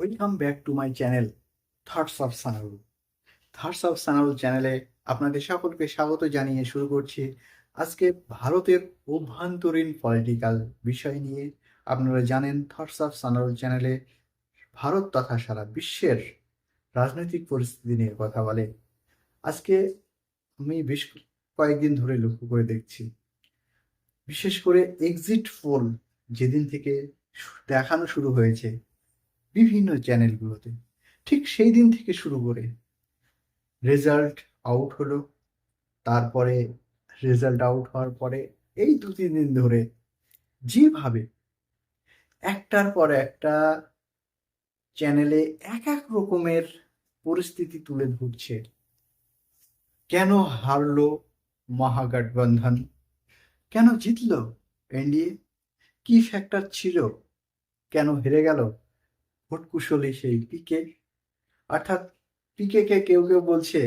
Welcome back to my channel thoughts of Sanarul thoughts of Sanarul চ্যানেলে আপনাদের সকলকে স্বাগত জানিয়ে শুরু করছি আজকে ভারতের অভ্যন্তরীণ পলিটিক্যাল বিষয় নিয়ে। আপনারা জানেন থটস অফ সানারুল চ্যানেলে ভারত তথা সারা বিশ্বের রাজনৈতিক পরিস্থিতি নিয়ে কথা বলে। আজকে আমি বেশ কয়েকদিন ধরে লক্ষ্য করে দেখছি। বিশেষ করে এক্সিট পোল যেদিন থেকে দেখানো শুরু হয়েছে বিভিন্ন চ্যানেলগুলোতে। ঠিক সেই দিন থেকে শুরু করে রেজাল্ট আউট হলো। তারপরে রেজাল্ট আউট হওয়ার পরে এই দু, তিন দিন ধরে যেভাবে একটার পর একটা চ্যানেলে এক এক রকমের পরিস্থিতি তুলে ধরছে। কেন হারলো মহাগঠবন্ধন? কেন জিতলো এনডিএ? কি ফ্যাক্টর ছিল? কেন হেরে গেল? ভোট কুশলী সেই পিকে। অর্থাৎ পিকে কে কেউ কেউ বলছে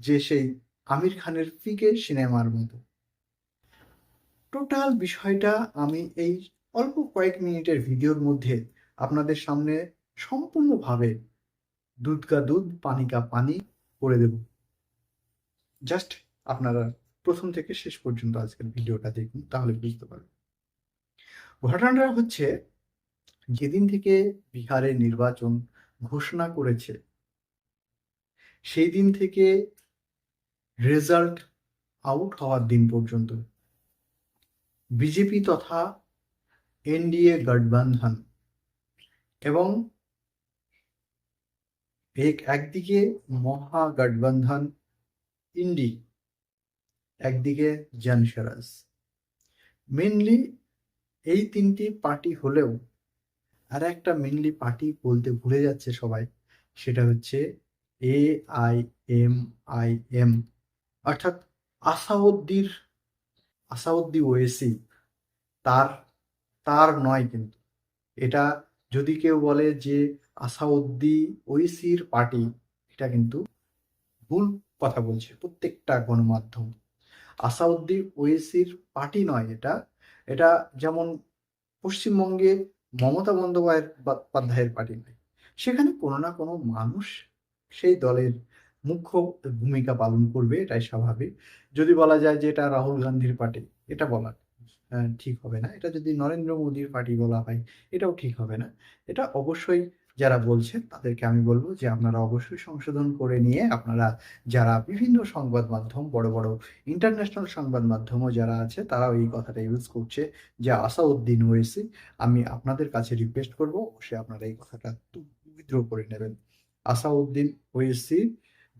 যে সেই আমির খানের পিকে সিনেমার মতো। টোটাল বিষয়টা আমি এই অল্প কয়েক মিনিটের ভিডিওর মধ্যে আপনাদের সামনে সম্পূর্ণভাবে দুধ কা দুধ, পানি কা পানি করে দেব। জাস্ট আপনারা প্রথম থেকে শেষ পর্যন্ত আজকের ভিডিওটা দেখুন, তাহলে বুঝতে পারবেন। ঘটনাটা হচ্ছে যেদিন থেকে বিহারের নির্বাচন ঘোষণা করেছে সেই দিন থেকে রেজাল্ট আউট হওয়ার দিন পর্যন্ত বিজেপি তথা এনডিএ গঠবন্ধন এবং এক একদিকে মহা গঠবন্ধন ইন্ডি, একদিকে জনসরাজ মেনলি এই তিনটি পার্টি হলেও আর একটা মেনলি পার্টি বলতে ভুলে যাচ্ছে সবাই, সেটা হচ্ছে A I M I M অর্থাৎ আসাউদ্দির, আসাউদ্দি ওয়েসি, তার তার নয় কিন্তু। এটা যদি কেউ বলে যে আসাউদ্দি ওয়েসির পার্টি এটা কিন্তু ভুল কথা বলছে প্রত্যেকটা গণমাধ্যম। আসাউদ্দি ওয়েসির পার্টি নয় এটা এটা যেমন পশ্চিমবঙ্গে মমতা বন্দ্যোপাধ্যায়ের পার্টি নয় সেখানে কোনো না কোনো মানুষ সেই দলের মুখ্য ভূমিকা পালন করবে, এটাই স্বাভাবিক। যদি বলা যায় যে এটা রাহুল গান্ধীর পার্টি এটা বলা ঠিক হবে না। এটা যদি নরেন্দ্র মোদীর পার্টি বলা হয়, এটাও ঠিক হবে না। এটা অবশ্যই যারা বলছেন, তাদেরকে আমি বলব যে আপনারা অবশ্যই সংশোধন করে নিয়ে আপনারা যারা বিভিন্ন সংবাদ মাধ্যম, বড় বড় ইন্টারন্যাশনাল সংবাদ মাধ্যমও যারা আছে, তারাও এই কথাটা ইউজ করছে যে আসাউদ্দিন ওয়েসি। আমি আপনাদের কাছে রিকোয়েস্ট করব, অবশ্যই আপনারা এই কথাটা উইথড্র করে নেবেন। আসাউদ্দিন ওয়েসি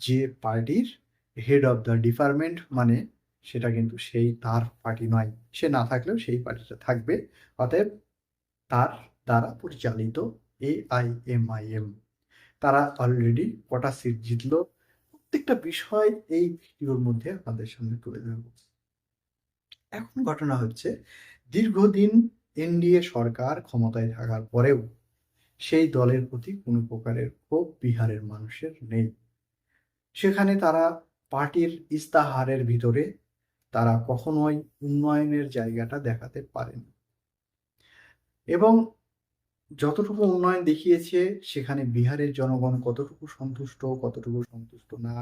যে পার্টির হেড অফ দ্য ডিপার্টমেন্ট মানে সেটা কিন্তু সেই তার পার্টি নয়, সে না থাকলেও সেই পার্টিটা থাকবে, অতএব তার দ্বারা পরিচালিত এ তারা অলরেডি কটা সিট জিতলো। প্রত্যেকটা বিষয় এই ভিডিওর মধ্যে আপনাদের সামনে তুলে ধরব। এখন ঘটনা হচ্ছে, দীর্ঘদিন এনডিএ সরকার ক্ষমতায় থাকার পরেও সেই দলের প্রতি কোনো প্রকারের ক্ষোভ বিহারের মানুষের নেই। সেখানে তারা পার্টির ইস্তাহারের ভিতরে তারা কখনোই উন্নয়নের জায়গাটা দেখাতে পারেনি। এবং যতটুকু উন্নয়ন দেখিয়েছে, সেখানে বিহারের জনগণ কতটুকু সন্তুষ্ট কতটুকু সন্তুষ্ট না?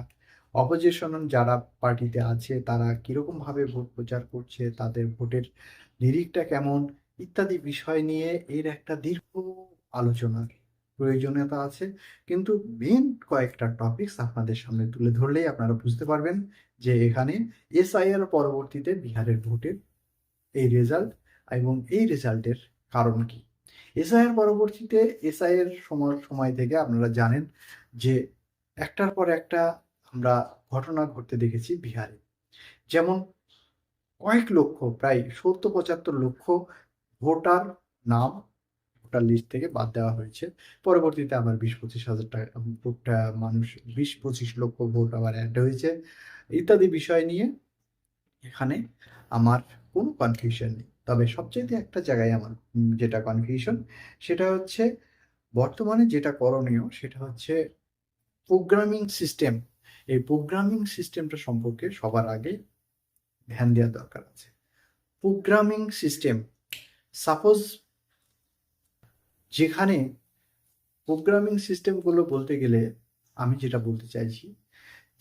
অপোজিশন যারা পার্টিতে আছে, তারা কীরকম ভাবে ভোট প্রচার করছে, তাদের ভোটের নিরিখটা কেমন, ইত্যাদি বিষয় নিয়ে এর একটা দীর্ঘ আলোচনার প্রয়োজনীয়তা আছে। কিন্তু মেন কয়েকটা টপিকস আপনাদের সামনে তুলে ধরলেই আপনারা বুঝতে পারবেন যে এখানে এসআইআর পরবর্তীতে বিহারের ভোটের এই রেজাল্ট এবং এই রেজাল্টের কারণ কি। এসআইয়ের পরবর্তীতে এসআইয়ের সময় সময় থেকে আপনারা জানেন যে একটার পর একটা আমরা ঘটনা ঘটতে দেখেছি বিহারে। যেমন কয়েক লক্ষ, প্রায় সত্তর পঁচাত্তর লক্ষ ভোটার নাম ভোটার লিস্ট থেকে বাদ দেওয়া হয়েছে। পরবর্তীতে আবার বিশ পঁচিশ হাজার টাকা মানুষ বিশ পঁচিশ লক্ষ ভোট আবার অ্যাড হয়েছে। ইত্যাদি বিষয় নিয়ে এখানে আমার কোনো কনফিউশন নেই। তবে সবচেয়ে একটা জায়গায় আমার যেটা কনফিউশন সেটা হচ্ছে বর্তমানে যেটা করণীয়, সেটা হচ্ছে প্রোগ্রামিং সিস্টেম এই প্রোগ্রামিং সিস্টেমটা সম্পর্কে সবার আগে ধ্যান দেওয়া দরকার আছে। প্রোগ্রামিং সিস্টেম সাপোজ যেখানে প্রোগ্রামিং সিস্টেমগুলো বলতে গেলে আমি যেটা বলতে চাইছি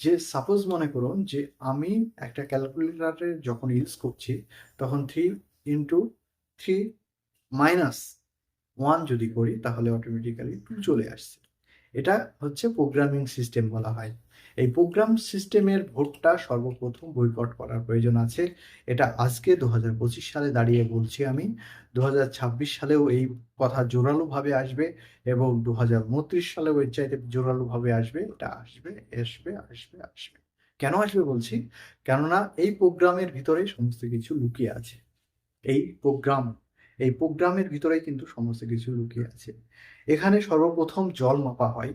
যে সাপোজ মনে করুন যে আমি একটা ক্যালকুলেটারে যখন ইউজ করছি তখন three into three minus one যদি করি তাহলে অটোমেটিক্যালি টু চলে আসছে। এটা হচ্ছে প্রোগ্রামিং সিস্টেম বলা হয়। এই প্রোগ্রাম সিস্টেমের ভোটটা সর্বপ্রথম বয়কট করার প্রয়োজন আছে। এটা আজকে দু হাজার পঁচিশ সালে দাঁড়িয়ে বলছি আমি। দু হাজার ছাব্বিশ সালেও এই কথা জোরালোভাবে আসবে এবং দু হাজার উনত্রিশ সালেও এর চাইতে জোরালোভাবে আসবে। এটা আসবে আসবে আসবে আসবে। কেন আসবে বলছি? কেননা এই প্রোগ্রামের ভিতরে সমস্ত কিছু লুকিয়ে আছে। এই প্রোগ্রাম, এই প্রোগ্রামের ভিতরে কিন্তু সমস্ত কিছু লুকিয়ে আছে। এখানে সর্বপ্রথম জল মাপা হয়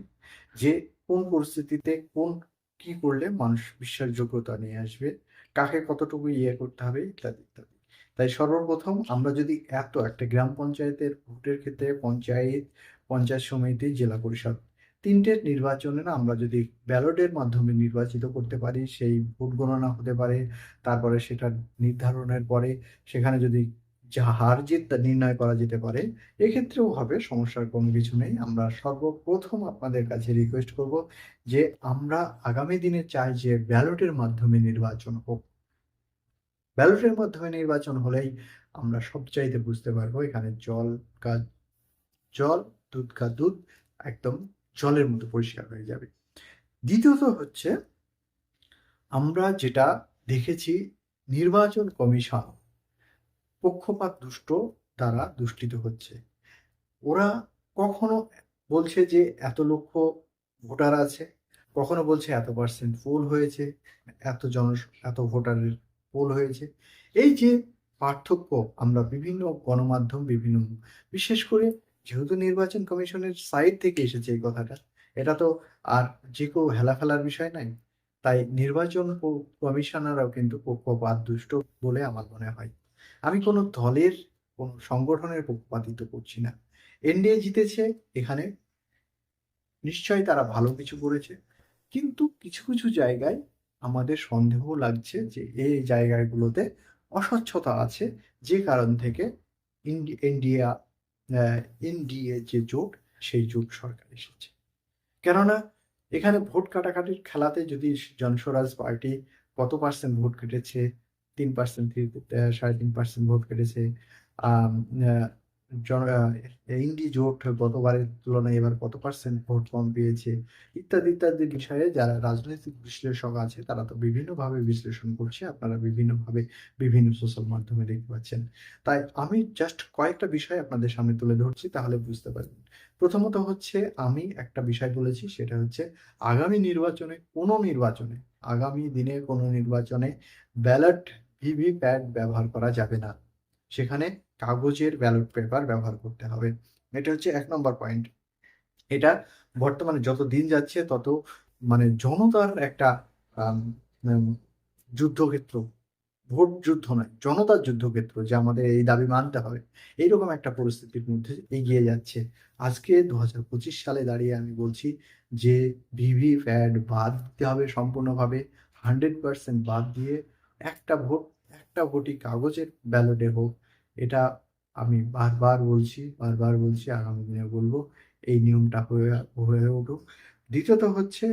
যে কোন পরিস্থিতিতে কোন কি করলে মানুষ বিশ্বাসযোগ্যতা নিয়ে আসবে? কাকে কতটুকু ইয়ে করতে হবে ইত্যাদি ইত্যাদি। তাই সর্বপ্রথম আমরা যদি এত একটা গ্রাম পঞ্চায়েতের ভোটের ক্ষেত্রে পঞ্চায়েত পঞ্চায়েত সমিতি, জেলা পরিষদ তিনটে নির্বাচনে না আমরা যদি ব্যালটের মাধ্যমে নির্বাচিত করতে পারি, সেই ভোট গণনা হতে পারে, তারপরে সেটা নির্ধারণের পরে সেখানে যদি যা হার জিত নির্ণয় করা যেতে পারে, এক্ষেত্রেও হবে, সমস্যার কোনো কিছু নেই। আমরা সর্বপ্রথম আপনাদের কাছে রিকোয়েস্ট করব যে আমরা আগামী দিনে চাই যে ব্যালটের মাধ্যমে নির্বাচন হোক। ব্যালটের মাধ্যমে নির্বাচন হলেই আমরা সবচাইতে বুঝতে পারব এখানে জল কা জল, দুধ কা দুধ একদম জলের মতো পরিষ্কার হয়ে যাবে। দ্বিতীয়ত হচ্ছে আমরা যেটা দেখেছি, নির্বাচন কমিশন পক্ষপাত দুষ্ট দ্বারা দুষ্টিত হচ্ছে। ওরা কখনো বলছে যে এত লক্ষ ভোটার আছে, কখনো বলছে এত পার্সেন্ট পোল হয়েছে, এত জন, এত ভোটারের পোল হয়েছে। এই যে পার্থক্য আমরা বিভিন্ন গণমাধ্যম, বিভিন্ন বিশেষ করে যেহেতু নির্বাচন কমিশনের সাইড থেকে এসেছে এই কথাটা, এটা তো আর যে কেউ হেলা ফেলার বিষয় নাই। তাই নির্বাচন কমিশনাররাও কিন্তু পক্ষপাত দুষ্ট বলে আমার মনে হয়। আমি কোনো দলের, কোনো সংগঠনের পক্ষপাতিত্ব করছি না। এনডিএ জিতেছে এখানে। নিশ্চয়ই তারা ভালো কিছু করেছে। কিন্তু কিছু কিছু জায়গায় আমাদের সন্দেহ লাগছে যে এই জায়গাগুলোতে অস্বচ্ছতা আছে যে কারণ থেকে ইন্ডিয়া এনডিএ যে জোট, সেই জোট সরকার এসেছে। কেননা এখানে ভোট কাটাকাটির খেলাতে যদি জনস্বরাজ পার্টি কত পার্সেন্ট ভোট কেটেছে তিন পার্সেন্ট সাড়ে তিন পার্সেন্ট ভোট কেটেছে। ইন্ডি জোট গতবারের তুলনায় এবার কত পার্সেন্ট ভোট কম পেয়েছে, ইত্যাদি ইত্যাদি বিষয়ে যারা রাজনৈতিক বিশ্লেষক আছে, তারা তো বিভিন্নভাবে বিশ্লেষণ করছে। আপনারা বিভিন্নভাবে বিভিন্ন সোশ্যাল মাধ্যমে দেখতে পাচ্ছেন। তাই আমি জাস্ট কয়েকটা বিষয় আপনাদের সামনে তুলে ধরছি, তাহলে বুঝতে পারবেন। প্রথমত হচ্ছে, আমি একটা বিষয় বলেছি, সেটা হচ্ছে আগামী নির্বাচনে কোনো নির্বাচনে, আগামী দিনে কোনো নির্বাচনে ব্যালট ভিভিপ্যাট ব্যবহার করা যাবে না। সেখানে কাগজের ব্যালট পেপার ব্যবহার করতে হবে। এটা হচ্ছে এক নম্বর পয়েন্ট এটা বর্তমানে যত দিন যাচ্ছে, তত মানে জনতার একটা যুদ্ধক্ষেত্র। ভোট যুদ্ধ নয়, জনতার যুদ্ধক্ষেত্র যে আমাদের এই দাবি মানতে হবে। এইরকম একটা পরিস্থিতির মধ্যে এগিয়ে যাচ্ছে। আজকে দু হাজার পঁচিশ সালে দাঁড়িয়ে আমি বলছি যে ভিভি প্যাড বাদ দিতে হবে সম্পূর্ণভাবে। হান্ড্রেড পার্সেন্ট বাদ দিয়ে একটা ভোট, একটা ভোটই কাগজের ব্যালটে হোক, এটা আমি বারবার বলছি বারবার বলছি, আগামী দিনে বলব, এই নিয়মটা হয়ে হয়ে উঠুক। দ্বিতীয়ত হচ্ছে,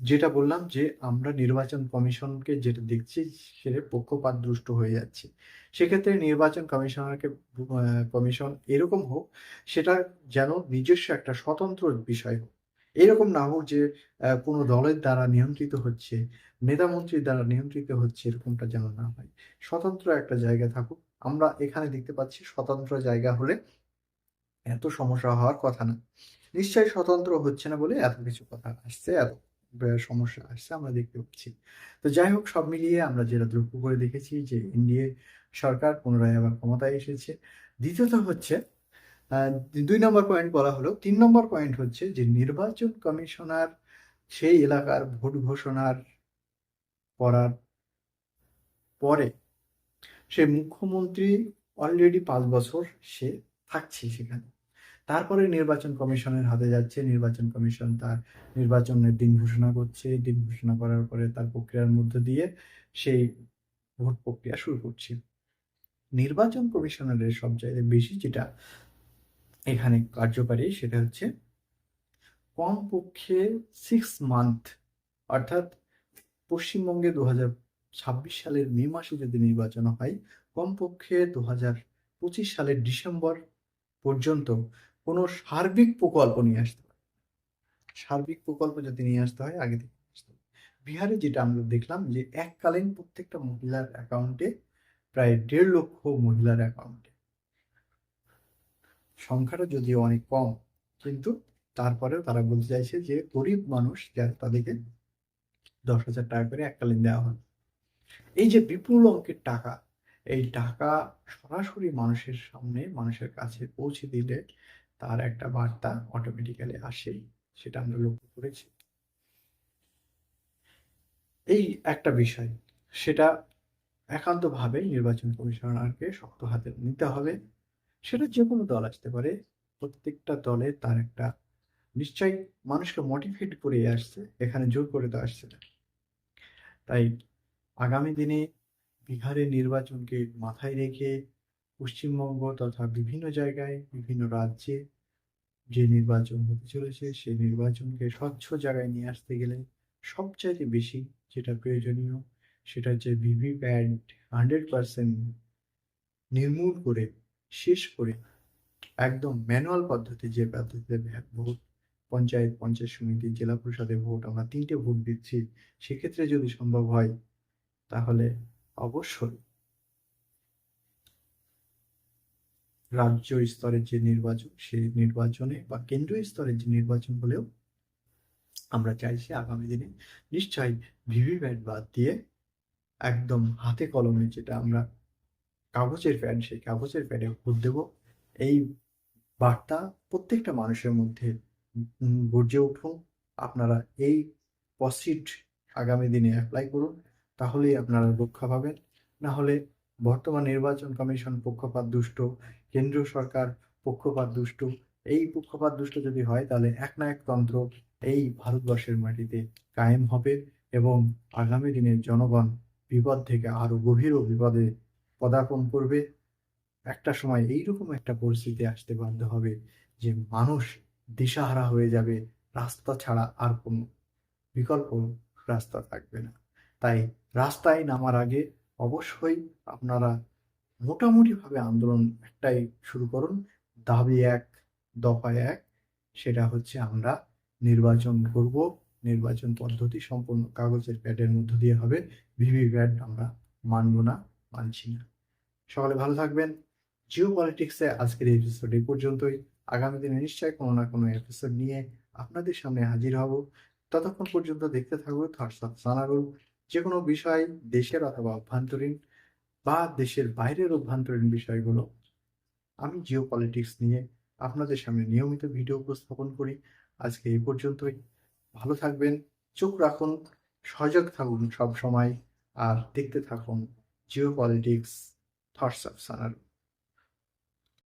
যেটা বললাম যে আমরা নির্বাচন কমিশনকে যেটা দেখছি, সেটা পক্ষপাত দুষ্ট হয়ে যাচ্ছে। সেক্ষেত্রে নির্বাচন কমিশনারকে কমিশন এরকম হোক, সেটা যেন নিজস্ব একটা স্বতন্ত্র বিষয় হোক এরকম না হোক যে কোনো দলের দ্বারা নিয়ন্ত্রিত হচ্ছে, নেতা মন্ত্রীর দ্বারা নিয়ন্ত্রিত হচ্ছে এরকমটা যেন না হয়। স্বতন্ত্র একটা জায়গা থাকুক। আমরা এখানে দেখতে পাচ্ছি স্বতন্ত্র জায়গা হলে এত সমস্যা হওয়ার কথা না। নিশ্চয়ই স্বতন্ত্র হচ্ছে না বলে এত কিছু কথা আসছে, এত সমস্যা আসছে আমরা দেখতে পাচ্ছি। তো যাই হোক, সব মিলিয়ে আমরা যেটা লক্ষ্য করে দেখেছি যে এনডিএ সরকার পুনরায় আবার ক্ষমতায় এসেছে। দ্বিতীয়ত হচ্ছে দুই নম্বর পয়েন্ট বলা হলো। তিন নম্বর পয়েন্ট হচ্ছে যে নির্বাচন কমিশনার সেই এলাকার ভোট ঘোষণার করার পরে সে মুখ্যমন্ত্রী অলরেডি পাঁচ বছর সে থাকছে সেখানে। তারপরে নির্বাচন কমিশনের হাতে যাচ্ছে, নির্বাচন কমিশন তার নির্বাচনের দিন ঘোষণা করছে, দিন ঘোষণা করার পরে তার প্রক্রিয়ার মধ্য দিয়ে সেই ভোট প্রক্রিয়া শুরু করছে। নির্বাচন কমিশনারের সব জায়গায় বেশি যেটা এখানে কার্যকারী সেটা হচ্ছে কমপক্ষে সিক্স মান্থ অর্থাৎ পশ্চিমবঙ্গে দু হাজার ছাব্বিশ সালের মে মাসে যদি নির্বাচন হয়, কমপক্ষে দু হাজার পঁচিশ সালের ডিসেম্বর পর্যন্ত কোনো সার্বিক প্রকল্প নিয়ে আসতে হয় সার্বিক প্রকল্প যদি নিয়ে আসতে হয়, আগে থেকে আসতে। বিহারে যেটা আমরা দেখলাম যে এককালীন প্রত্যেকটা মহিলার অ্যাকাউন্টে প্রায় দেড় লক্ষ মহিলার অ্যাকাউন্টে সংখ্যাটা যদিও অনেক কম, কিন্তু তারপরেও তারা বলতে চাইছে যে গরিব মানুষ যারা তাদেরকে দশ হাজার টাকা করে এককালীন দেওয়া হয়। এই যে বিপুল অঙ্কের টাকা, এই টাকা সরাসরি মানুষের সামনে, মানুষের কাছে পৌঁছে দিলে তার একটা বার্তা অটোমেটিক্যালি আসেই, সেটা আমরা লক্ষ্য করেছি। এই একটা বিষয়, সেটা একান্তভাবে নির্বাচন কমিশনারকে শক্ত হাতে নিতে হবে। সেটা যে কোনো দল আসতে পারে, প্রত্যেকটা দলে তার একটা নিশ্চয়ই মানুষকে মোটিভেট করে আসছে, এখানে জোর করে তো আসছে না। তাই আগামী দিনে বিহারের নির্বাচনকে মাথায় রেখে পশ্চিমবঙ্গ তথা বিভিন্ন জায়গায়, বিভিন্ন রাজ্যে যে নির্বাচন হতে চলেছে, সেই নির্বাচনকে স্বচ্ছ জায়গায় নিয়ে আসতে গেলে সবচাইতে বেশি যেটা প্রয়োজনীয়, সেটা হচ্ছে ভিভিপ্যাট হান্ড্রেড পার্সেন্ট নির্মূল করে শেষ করে একদম ম্যানুয়াল পদ্ধতি যে পদ্ধতিতে ভোট, পঞ্চায়েত পঞ্চায়েত সমিতি, জেলা পরিষদে ভোট, আমরা তিনটে ভোট দিচ্ছি, সেক্ষেত্রে যদি সম্ভব হয়, তাহলে অবশ্যই রাজ্য স্তরের যে নির্বাচন সেই নির্বাচনে বা কেন্দ্রীয় স্তরের যে নির্বাচন হলেও আমরা চাইছি আগামী দিনে নিশ্চয়ই ভিভিপ্যাট বাদ দিয়ে একদম হাতে কলমে যেটা আমরা কাগজের প্যাড সেই কাগজের প্যাডে ভোট দেব। এই বার্তা প্রত্যেকটা মানুষের মধ্যে গর্জে উঠুন। আপনারা এই পসিট আগামী দিনে অ্যাপ্লাই করুন, তাহলেই আপনারা রক্ষা পাবেন। না হলে বর্তমান নির্বাচন কমিশন পক্ষপাত দুষ্ট, কেন্দ্রীয় সরকার পক্ষপাত দুষ্ট। এই পক্ষপাত দুষ্ট যদি হয়, তাহলে এক না এক তন্ত্র এই ভারতবর্ষের মাটিতে কায়েম হবে এবং আগামী দিনের জনগণ বিপদ থেকে আরও গভীর বিপদে পদার্পণ করবে। একটা সময় এইরকম একটা পরিস্থিতি আসতে বাধ্য হবে যে মানুষ দিশাহারা হয়ে যাবে, রাস্তা ছাড়া আর কোনো বিকল্প রাস্তা থাকবে না। তাই রাস্তায় নামার আগে অবশ্যই আপনারা মোটামুটিভাবে আন্দোলন একটাই শুরু করুন। দাবি এক, দফা এক, সেটা হচ্ছে আমরা নির্বাচন করব। নির্বাচন পদ্ধতি সম্পূর্ণ কাগজের প্যাডের মধ্য দিয়ে হবে। ভিভি প্যাড আমরা মানব না। মানছি না। সকালে ভালো থাকবেন। জিও পলিটিক্সে আজকের এপিসোড এই পর্যন্তই। আগামী দিনে নিশ্চয়ই কোনো না কোনো এপিসোড নিয়ে আপনাদের সামনে হাজির হব। ততক্ষণ পর্যন্ত দেখতে থাকব থটস অফ সানারুল যে কোনো বিষয়, দেশের অথবা অভ্যন্তরীণ বা দেশের বাইরের অভ্যন্তরীণ বিষয়গুলো, আমি জিও পলিটিক্স নিয়ে আপনাদের সামনে নিয়মিত ভিডিও উপস্থাপন করি। আজকে এই পর্যন্তই। ভালো থাকবেন, চোখ রাখুন, সজাগ থাকুন সব সময়, আর দেখতে থাকুন পলিটিক্স থটস অফ সানারুল